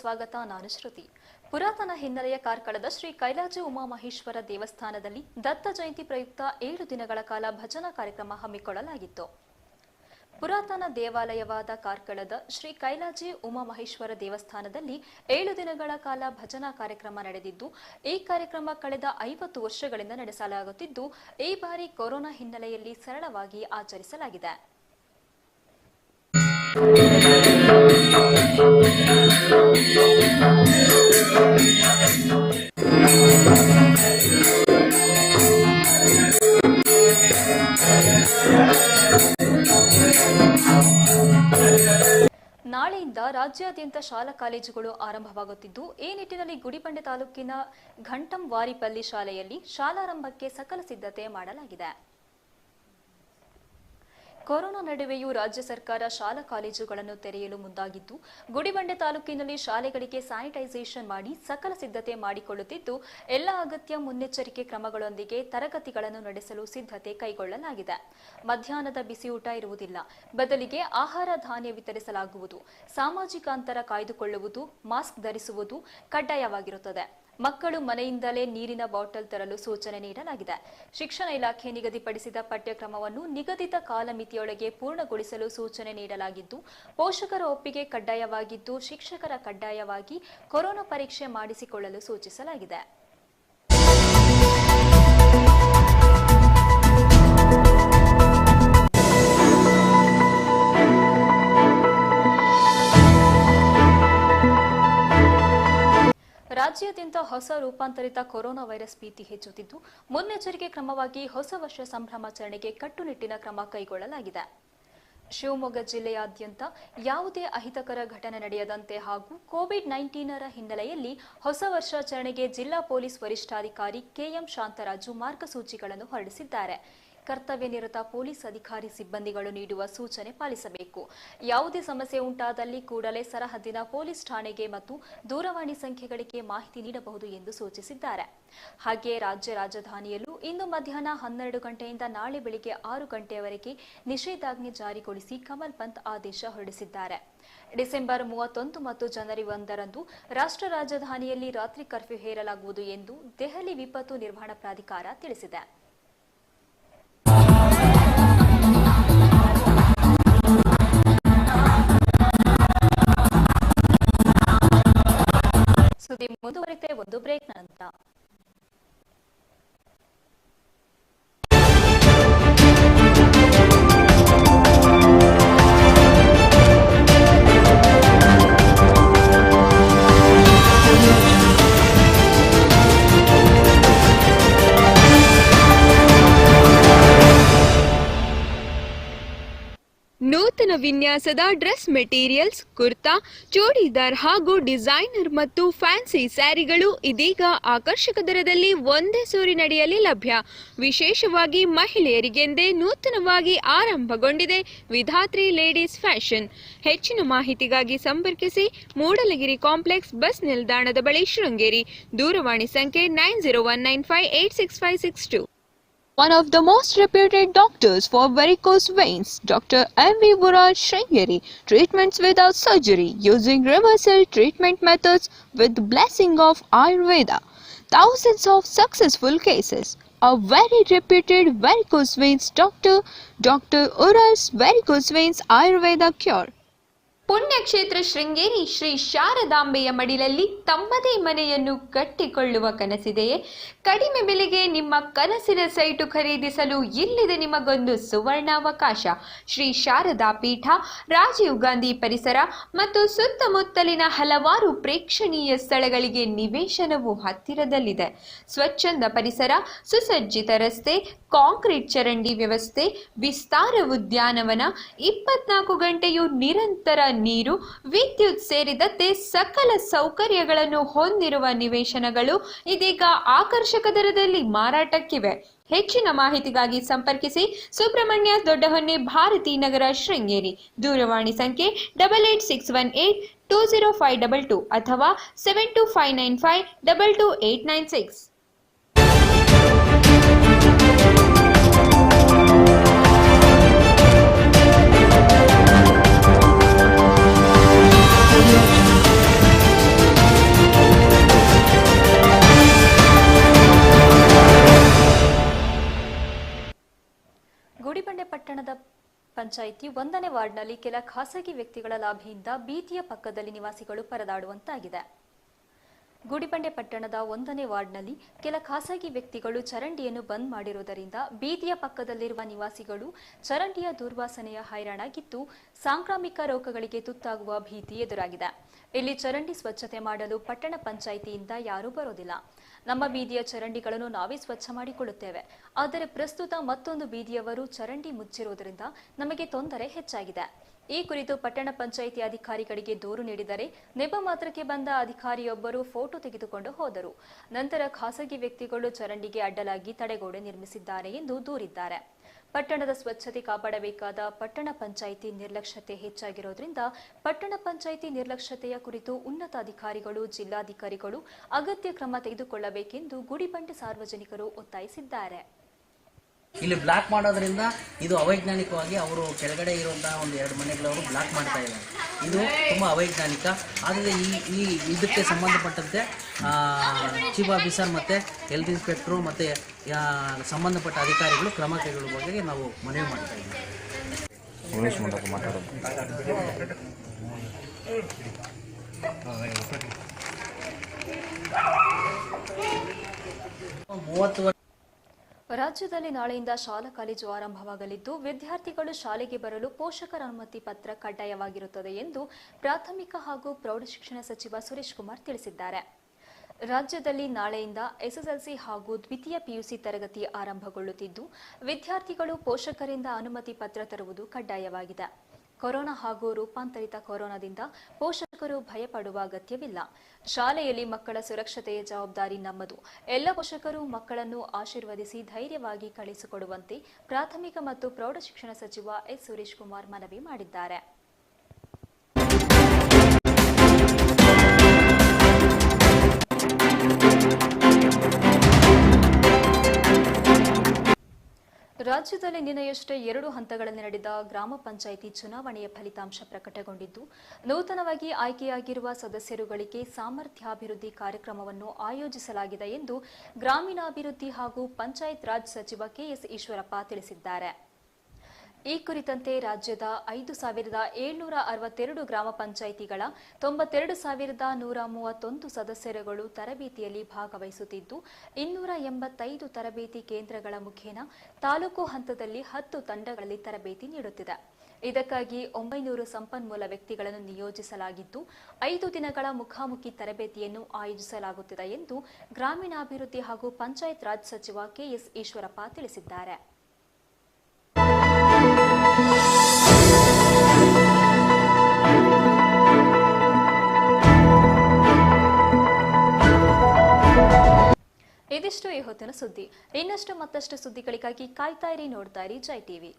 ಸ್ವಾಗತ, ನಾನು ಶ್ರುತಿ. ಪುರಾತನ ಹಿನ್ನೆಲೆಯ ಕಾರ್ಕಳದ ಶ್ರೀ ಕೈಲಾಜಿ ಉಮಾಮಹೇಶ್ವರ ದೇವಸ್ಥಾನದಲ್ಲಿ ದತ್ತ ಜಯಂತಿ ಪ್ರಯುಕ್ತ ಏಳು ದಿನಗಳ ಕಾಲ ಭಜನಾ ಕಾರ್ಯಕ್ರಮ ಹಮ್ಮಿಕೊಳ್ಳಲಾಗಿತ್ತು. ಪುರಾತನ ದೇವಾಲಯವಾದ ಕಾರ್ಕಳದ ಶ್ರೀ ಕೈಲಾಜಿ ಉಮಾಮಹೇಶ್ವರ ದೇವಸ್ಥಾನದಲ್ಲಿ ಏಳು ದಿನಗಳ ಕಾಲ ಭಜನಾ ಕಾರ್ಯಕ್ರಮ ನಡೆದಿದ್ದು, ಈ ಕಾರ್ಯಕ್ರಮ ಕಳೆದ ಐವತ್ತು ವರ್ಷಗಳಿಂದ ನಡೆಸಲಾಗುತ್ತಿದ್ದು, ಈ ಬಾರಿ ಕೊರೋನಾ ಹಿನ್ನೆಲೆಯಲ್ಲಿ ಸರಳವಾಗಿ ಆಚರಿಸಲಾಗಿದೆ. ನಾಳೆಯಿಂದ ರಾಜ್ಯಾದ್ಯಂತ ಶಾಲಾ ಕಾಲೇಜುಗಳು ಆರಂಭವಾಗುತ್ತಿದ್ದು, ಈ ನಿಟ್ಟಿನಲ್ಲಿ ಗುಡಿಬಂಡೆ ತಾಲೂಕಿನ ಘಂಟಂ ವಾರಿಪಲ್ಲಿ ಶಾಲೆಯಲ್ಲಿ ಶಾಲಾರಂಭಕ್ಕೆ ಸಕಲ ಸಿದ್ಧತೆ ಮಾಡಲಾಗಿದೆ. ಕೊರೋನಾ ನಡುವೆಯೂ ರಾಜ್ಯ ಸರ್ಕಾರ ಶಾಲಾ ಕಾಲೇಜುಗಳನ್ನು ತೆರೆಯಲು ಮುಂದಾಗಿದ್ದು, ಗುಡಿಬಂಡೆ ತಾಲೂಕಿನಲ್ಲಿ ಶಾಲೆಗಳಿಗೆ ಸ್ಯಾನಿಟೈಸೇಷನ್ ಮಾಡಿ ಸಕಲ ಸಿದ್ಧತೆ ಮಾಡಿಕೊಳ್ಳುತ್ತಿದ್ದು, ಎಲ್ಲ ಅಗತ್ಯ ಮುನ್ನೆಚ್ಚರಿಕೆ ಕ್ರಮಗಳೊಂದಿಗೆ ತರಗತಿಗಳನ್ನು ನಡೆಸಲು ಸಿದ್ಧತೆ ಕೈಗೊಳ್ಳಲಾಗಿದೆ. ಮಧ್ಯಾಹ್ನದ ಬಿಸಿಯೂಟ ಇರುವುದಿಲ್ಲ. ಬದಲಿಗೆ ಆಹಾರ ಧಾನ್ಯ ವಿತರಿಸಲಾಗುವುದು. ಸಾಮಾಜಿಕ ಅಂತರ ಕಾಯ್ದುಕೊಳ್ಳುವುದು, ಮಾಸ್ಕ್ ಧರಿಸುವುದು ಕಡ್ಡಾಯವಾಗಿರುತ್ತದೆ. ಮಕ್ಕಳು ಮನೆಯಿಂದಲೇ ನೀರಿನ ಬಾಟಲ್ ತರಲು ಸೂಚನೆ ನೀಡಲಾಗಿದೆ. ಶಿಕ್ಷಣ ಇಲಾಖೆ ನಿಗದಿಪಡಿಸಿದ ಪಠ್ಯಕ್ರಮವನ್ನು ನಿಗದಿತ ಕಾಲಮಿತಿಯೊಳಗೆ ಪೂರ್ಣಗೊಳಿಸಲು ಸೂಚನೆ ನೀಡಲಾಗಿದ್ದು, ಪೋಷಕರ ಒಪ್ಪಿಗೆ ಕಡ್ಡಾಯವಾಗಿದ್ದು, ಶಿಕ್ಷಕರ ಕಡ್ಡಾಯವಾಗಿ ಕೊರೋನಾ ಪರೀಕ್ಷೆ ಮಾಡಿಸಿಕೊಳ್ಳಲು ಸೂಚಿಸಲಾಗಿದೆ. ರಾಜ್ಯಾದ್ಯಂತ ಹೊಸ ರೂಪಾಂತರಿತ ಕೊರೋನಾ ವೈರಸ್ ಭೀತಿ ಹೆಚ್ಚುತ್ತಿದ್ದು, ಮುನ್ನೆಚ್ಚರಿಕೆ ಕ್ರಮವಾಗಿ ಹೊಸ ವರ್ಷ ಸಂಭ್ರಮಾಚರಣೆಗೆ ಕಟ್ಟುನಿಟ್ಟಿನ ಕ್ರಮ ಕೈಗೊಳ್ಳಲಾಗಿದೆ. ಶಿವಮೊಗ್ಗ ಜಿಲ್ಲೆಯಾದ್ಯಂತ ಯಾವುದೇ ಅಹಿತಕರ ಘಟನೆ ನಡೆಯದಂತೆ ಹಾಗೂ ಕೋವಿಡ್ ನೈನ್ಟೀನರ ಹಿನ್ನೆಲೆಯಲ್ಲಿ ಹೊಸ ವರ್ಷಾಚರಣೆಗೆ ಜಿಲ್ಲಾ ಪೊಲೀಸ್ ವರಿಷ್ಠಾಧಿಕಾರಿ ಕೆಎಂ ಶಾಂತರಾಜು ಮಾರ್ಗಸೂಚಿಗಳನ್ನು ಹೊರಡಿಸಿದ್ದಾರೆ. ಕರ್ತವ್ಯ ನಿರತ ಪೊಲೀಸ್ ಅಧಿಕಾರಿ ಸಿಬ್ಬಂದಿಗಳು ನೀಡುವ ಸೂಚನೆ ಪಾಲಿಸಬೇಕು. ಯಾವುದೇ ಸಮಸ್ಯೆ ಉಂಟಾದಲ್ಲಿ ಕೂಡಲೇ ಸರಹದ್ದಿನ ಪೊಲೀಸ್ ಠಾಣೆಗೆ ಮತ್ತು ದೂರವಾಣಿ ಸಂಖ್ಯೆಗಳಿಗೆ ಮಾಹಿತಿ ನೀಡಬಹುದು ಎಂದು ಸೂಚಿಸಿದ್ದಾರೆ. ಹಾಗೆಯೇ ರಾಜ್ಯ ರಾಜಧಾನಿಯಲ್ಲೂ ಇಂದು ಮಧ್ಯಾಹ್ನ ಹನ್ನೆರಡು ಗಂಟೆಯಿಂದ ನಾಳೆ ಬೆಳಿಗ್ಗೆ ಆರು ಗಂಟೆಯವರೆಗೆ ನಿಷೇಧಾಜ್ಞೆ ಜಾರಿಗೊಳಿಸಿ ಕಮಲ್ ಪಂತ್ ಆದೇಶ ಹೊರಡಿಸಿದ್ದಾರೆ. ಡಿಸೆಂಬರ್ ಮೂವತ್ತೊಂದು ಮತ್ತು ಜನವರಿ ಒಂದರಂದು ರಾಷ್ಟ್ರ ರಾಜಧಾನಿಯಲ್ಲಿ ರಾತ್ರಿ ಕರ್ಫ್ಯೂ ಹೇರಲಾಗುವುದು ಎಂದು ದೆಹಲಿ ವಿಪತ್ತು ನಿರ್ವಹಣಾ ಪ್ರಾಧಿಕಾರ ತಿಳಿಸಿದೆ. ಸುದ್ದಿ ಮುಂದುವರಿತೆ ಒಂದು ಬ್ರೇಕ್ ನಂತರ. ವಿನ್ಯಾಸದ ಡ್ರೆಸ್ ಮೆಟೀರಿಯಲ್ಸ್, ಕುರ್ತಾ, ಚೂಡಿದಾರ್ ಹಾಗೂ ಡಿಸೈನರ್ ಮತ್ತು ಫ್ಯಾನ್ಸಿ ಸ್ಯಾರಿಗಳು ಇದೀಗ ಆಕರ್ಷಕ ದರದಲ್ಲಿ ಒಂದೇ ಸೂರಿನಡಿಯಲ್ಲಿ ಲಭ್ಯ. ವಿಶೇಷವಾಗಿ ಮಹಿಳೆಯರಿಗೆಂದೇ ನೂತನವಾಗಿ ಆರಂಭಗೊಂಡಿದೆ ವಿಧಾತ್ರಿ ಲೇಡೀಸ್ ಫ್ಯಾಷನ್. ಹೆಚ್ಚಿನ ಮಾಹಿತಿಗಾಗಿ ಸಂಪರ್ಕಿಸಿ ಮೂಡಲಗಿರಿ ಕಾಂಪ್ಲೆಕ್ಸ್ ಬಸ್ ನಿಲ್ದಾಣದ ಬಳಿ ಶೃಂಗೇರಿ. ದೂರವಾಣಿ ಸಂಖ್ಯೆ nine zero one nine five eight six five six two. One of the most reputed doctors for varicose veins, Dr. M.V. Buraj Sringeri, treatments without surgery using reversal treatment methods with blessing of Ayurveda. Thousands of successful cases. A very reputed varicose veins doctor, Dr. Ural's varicose veins Ayurveda cure. ಪುಣ್ಯಕ್ಷೇತ್ರ ಶೃಂಗೇರಿ ಶ್ರೀ ಶಾರದಾಂಬೆಯ ಮಡಿಲಲ್ಲಿ ತಮ್ಮದೇ ಮನೆಯನ್ನು ಕಟ್ಟಿಕೊಳ್ಳುವ ಕನಸಿದೆಯೇ? ಕಡಿಮೆ ಬೆಲೆಗೆ ನಿಮ್ಮ ಕನಸಿನ site ಖರೀದಿಸಲು ಇಲ್ಲಿದೆ ನಿಮಗೊಂದು ಸುವರ್ಣಾವಕಾಶ. ಶ್ರೀ ಶಾರದಾ ಪೀಠ, ರಾಜೀವ್ ಗಾಂಧಿ ಪರಿಸರ ಮತ್ತು ಸುತ್ತಮುತ್ತಲಿನ ಹಲವಾರು ಪ್ರೇಕ್ಷಣೀಯ ಸ್ಥಳಗಳಿಗೆ ನಿವೇಶನವು ಹತ್ತಿರದಲ್ಲಿದೆ. ಸ್ವಚ್ಛಂದ ಪರಿಸರ, ಸುಸಜ್ಜಿತ ರಸ್ತೆ, ಕಾಂಕ್ರೀಟ್ ಚರಂಡಿ ವ್ಯವಸ್ಥೆ, ವಿಸ್ತಾರ ಉದ್ಯಾನವನ, ಇಪ್ಪತ್ನಾಲ್ಕು ಗಂಟೆಯೂ ನಿರಂತರ ನೀರು, ವಿದ್ಯುತ್ ಸೇರಿದಂತೆ ಸಕಲ ಸೌಕರ್ಯಗಳನ್ನು ಹೊಂದಿರುವ ನಿವೇಶನಗಳು ಇದೀಗ ಆಕರ್ಷಕ ದರದಲ್ಲಿ ಮಾರಾಟಕ್ಕಿವೆ. ಹೆಚ್ಚಿನ ಮಾಹಿತಿಗಾಗಿ ಸಂಪರ್ಕಿಸಿ ಸುಬ್ರಹ್ಮಣ್ಯ ದೊಡ್ಡಹೊನ್ನೆ ಭಾರತಿ ನಗರ ಶೃಂಗೇರಿ. ದೂರವಾಣಿ ಸಂಖ್ಯೆ double eight six one eight two zero five double two ಅಥವಾ seven two five nine five double two eight nine six. Panchayat ಒಂದನೇ ವಾರ್ಡ್ನಲ್ಲಿ ಕೆಲ ಖಾಸಗಿ ವ್ಯಕ್ತಿಗಳ ಲಾಭಿಯಿಂದ ಬೀದಿಯ ಪಕ್ಕದಲ್ಲಿ ನಿವಾಸಿಗಳು ಪರದಾಡುವಂತಾಗಿದೆ. ಗುಡಿಬಂಡೆ ಪಟ್ಟಣದ ಒಂದನೇ ವಾರ್ಡ್ನಲ್ಲಿ ಕೆಲ ಖಾಸಗಿ ವ್ಯಕ್ತಿಗಳು ಚರಂಡಿಯನ್ನು ಬಂದ್ ಮಾಡಿರುವುದರಿಂದ ಬೀದಿಯ ಪಕ್ಕದಲ್ಲಿರುವ ನಿವಾಸಿಗಳು ಚರಂಡಿಯ ದುರ್ವಾಸನೆಯ ಹೈರಾಣಾಗಿದ್ದು ಸಾಂಕ್ರಾಮಿಕ ರೋಗಗಳಿಗೆ ತುತ್ತಾಗುವ ಭೀತಿ ಎದುರಾಗಿದೆ. ಇಲ್ಲಿ ಚರಂಡಿ ಸ್ವಚ್ಛತೆ ಮಾಡಲು ಪಟ್ಟಣ ಪಂಚಾಯಿತಿಯಿಂದ ಯಾರೂ ಬರೋದಿಲ್ಲ. ನಮ್ಮ ಬೀದಿಯ ಚರಂಡಿಗಳನ್ನು ನಾವೇ ಸ್ವಚ್ಛ ಮಾಡಿಕೊಳ್ಳುತ್ತೇವೆ. ಆದರೆ ಪ್ರಸ್ತುತ ಮತ್ತೊಂದು ಬೀದಿಯವರು ಚರಂಡಿ ಮುಚ್ಚಿರುವುದರಿಂದ ನಮಗೆ ತೊಂದರೆ ಹೆಚ್ಚಾಗಿದೆ. ಈ ಕುರಿತು ಪಟ್ಟಣ ಪಂಚಾಯಿತಿ ಅಧಿಕಾರಿಗಳಿಗೆ ದೂರು ನೀಡಿದರೆ ನೆಪ ಮಾತ್ರಕ್ಕೆ ಬಂದ ಅಧಿಕಾರಿಯೊಬ್ಬರು ಫೋಟೋ ತೆಗೆದುಕೊಂಡು ಹೋದರು. ನಂತರ ಖಾಸಗಿ ವ್ಯಕ್ತಿಗಳು ಚರಂಡಿಗೆ ಅಡ್ಡಲಾಗಿ ತಡೆಗೋಡೆ ನಿರ್ಮಿಸಿದ್ದಾರೆ ಎಂದು ದೂರಿದ್ದಾರೆ. ಪಟ್ಟಣದ ಸ್ವಚ್ಛತೆ ಕಾಪಾಡಬೇಕಾದ ಪಟ್ಟಣ ಪಂಚಾಯಿತಿ ನಿರ್ಲಕ್ಷ್ಯತೆ ಹೆಚ್ಚಾಗಿರೋದ್ರಿಂದ ಪಟ್ಟಣ ಪಂಚಾಯಿತಿ ನಿರ್ಲಕ್ಷ್ಯತೆಯ ಕುರಿತು ಉನ್ನತ ಅಧಿಕಾರಿಗಳು ಜಿಲ್ಲಾಧಿಕಾರಿಗಳು ಅಗತ್ಯ ಕ್ರಮ ತೆಗೆದುಕೊಳ್ಳಬೇಕೆಂದು ಗುಡಿಬಂಡೆ ಸಾರ್ವಜನಿಕರು ಒತ್ತಾಯಿಸಿದ್ದಾರೆ. ಇಲ್ಲಿ ಬ್ಲಾಕ್ ಮಾಡೋದ್ರಿಂದ ಇದು ಅವೈಜ್ಞಾನಿಕವಾಗಿ ಅವರು ಕೆಳಗಡೆ ಇರುವಂತಹ ಒಂದು ಎರಡು ಮನೆಗಳವರು ಬ್ಲಾಕ್ ಮಾಡ್ತಾ ಇದ್ದಾರೆ. ಇದು ತುಂಬ ಅವೈಜ್ಞಾನಿಕ. ಆದರೆ ಈ ಈ ಇದಕ್ಕೆ ಸಂಬಂಧಪಟ್ಟಂತೆ ಚೀಫ್ ಆಫೀಸರ್ ಮತ್ತು ಹೆಲ್ತ್ ಇನ್ಸ್ಪೆಕ್ಟ್ರು ಮತ್ತು ಸಂಬಂಧಪಟ್ಟ ಅಧಿಕಾರಿಗಳು ಕ್ರಮ ಕೈಗೊಳ್ಳುವ ಬಗ್ಗೆ ನಾವು ಮನವಿ ಮಾಡ್ತಾ ಇದ್ದೀವಿ. ಮೂವತ್ತು ರಾಜ್ಯದಲ್ಲಿ ನಾಳೆಯಿಂದ ಶಾಲಾ ಕಾಲೇಜು ಆರಂಭವಾಗಲಿದ್ದು, ವಿದ್ಯಾರ್ಥಿಗಳು ಶಾಲೆಗೆ ಬರಲು ಪೋಷಕರ ಅನುಮತಿ ಪತ್ರ ಕಡ್ಡಾಯವಾಗಿರುತ್ತದೆ ಎಂದು ಪ್ರಾಥಮಿಕ ಹಾಗೂ ಪ್ರೌಢಶಿಕ್ಷಣ ಸಚಿವ ಸುರೇಶ್ ಕುಮಾರ್ ತಿಳಿಸಿದ್ದಾರೆ. ರಾಜ್ಯದಲ್ಲಿ ನಾಳೆಯಿಂದ ಎಸ್ಎಸ್ಎಲ್ಸಿ ಹಾಗೂ ದ್ವಿತೀಯ ಪಿಯುಸಿ ತರಗತಿ ಆರಂಭಗೊಳ್ಳುತ್ತಿದ್ದು, ವಿದ್ಯಾರ್ಥಿಗಳು ಪೋಷಕರಿಂದ ಅನುಮತಿ ಪತ್ರ ತರುವುದು ಕಡ್ಡಾಯವಾಗಿದೆ. ಕೊರೋನಾ ಹಾಗೂ ರೂಪಾಂತರಿತ ಕೊರೋನಾದಿಂದ ಪೋಷಕರು ಭಯಪಡುವ ಅಗತ್ಯವಿಲ್ಲ. ಶಾಲೆಯಲ್ಲಿ ಮಕ್ಕಳ ಸುರಕ್ಷತೆಯ ಜವಾಬ್ದಾರಿ ನಮ್ಮದು. ಎಲ್ಲ ಪೋಷಕರು ಮಕ್ಕಳನ್ನು ಆಶೀರ್ವದಿಸಿ ಧೈರ್ಯವಾಗಿ ಕಳಿಸಿಕೊಡುವಂತೆ ಪ್ರಾಥಮಿಕ ಮತ್ತು ಪ್ರೌಢಶಿಕ್ಷಣ ಸಚಿವ ಎಸ್. ಸುರೇಶ್ ಕುಮಾರ್ ಮನವಿ ಮಾಡಿದ್ದಾರೆ. ರಾಜ್ಯದಲ್ಲಿ ನಿನ್ನೆಯಷ್ಟೇ ಎರಡು ಹಂತಗಳಲ್ಲಿ ನಡೆದ ಗ್ರಾಮ ಪಂಚಾಯಿತಿ ಚುನಾವಣೆಯ ಫಲಿತಾಂಶ ಪ್ರಕಟಗೊಂಡಿದ್ದು, ನೂತನವಾಗಿ ಆಯ್ಕೆಯಾಗಿರುವ ಸದಸ್ಯರುಗಳಿಗೆ ಸಾಮರ್ಥ್ಯಾಭಿವೃದ್ಧಿ ಕಾರ್ಯಕ್ರಮವನ್ನು ಆಯೋಜಿಸಲಾಗಿದೆ ಎಂದು ಗ್ರಾಮೀಣಾಭಿವೃದ್ಧಿ ಹಾಗೂ ಪಂಚಾಯತ್ ರಾಜ್ ಸಚಿವ ಕೆಎಸ್ ಈಶ್ವರಪ್ಪ ತಿಳಿಸಿದ್ದಾರೆ. ಈ ಕುರಿತಂತೆ ರಾಜ್ಯದ ಐದು ಸಾವಿರದ ಏಳ್ನೂರ ಅರವತ್ತೆರಡು ಗ್ರಾಮ ಪಂಚಾಯಿತಿಗಳ ತೊಂಬತ್ತೆರಡು ಸಾವಿರದ ನೂರ ಮೂವತ್ತೊಂದು ಸದಸ್ಯರುಗಳು ತರಬೇತಿಯಲ್ಲಿ ಭಾಗವಹಿಸುತ್ತಿದ್ದು, ಇನ್ನೂರ ಎಂಬತ್ತೈದು ತರಬೇತಿ ಕೇಂದ್ರಗಳ ಮುಖೇನ ತಾಲೂಕು ಹಂತದಲ್ಲಿ ಹತ್ತು ತಂಡಗಳಲ್ಲಿ ತರಬೇತಿ ನೀಡುತ್ತಿದೆ. ಇದಕ್ಕಾಗಿ ಒಂಬೈನೂರು ಸಂಪನ್ಮೂಲ ವ್ಯಕ್ತಿಗಳನ್ನು ನಿಯೋಜಿಸಲಾಗಿದ್ದು, ಐದು ದಿನಗಳ ಮುಖಾಮುಖಿ ತರಬೇತಿಯನ್ನು ಆಯೋಜಿಸಲಾಗುತ್ತಿದೆ ಎಂದು ಗ್ರಾಮೀಣಾಭಿವೃದ್ಧಿ ಹಾಗೂ ಪಂಚಾಯತ್ ರಾಜ್ ಸಚಿವ ಕೆಎಸ್ ಈಶ್ವರಪ್ಪ ತಿಳಿಸಿದ್ದಾರೆ. ಇದಿಷ್ಟು ಈ ಹೊತ್ತಿನ ಸುದ್ದಿ. ಇನ್ನಷ್ಟು ಮತ್ತಷ್ಟು ಸುದ್ದಿಗಳಿಗಾಗಿ ಕಾಯ್ತಾ ಇರಿ ನೋಡ್ತಾ ಇರಿ ಜೈ ಟಿವಿ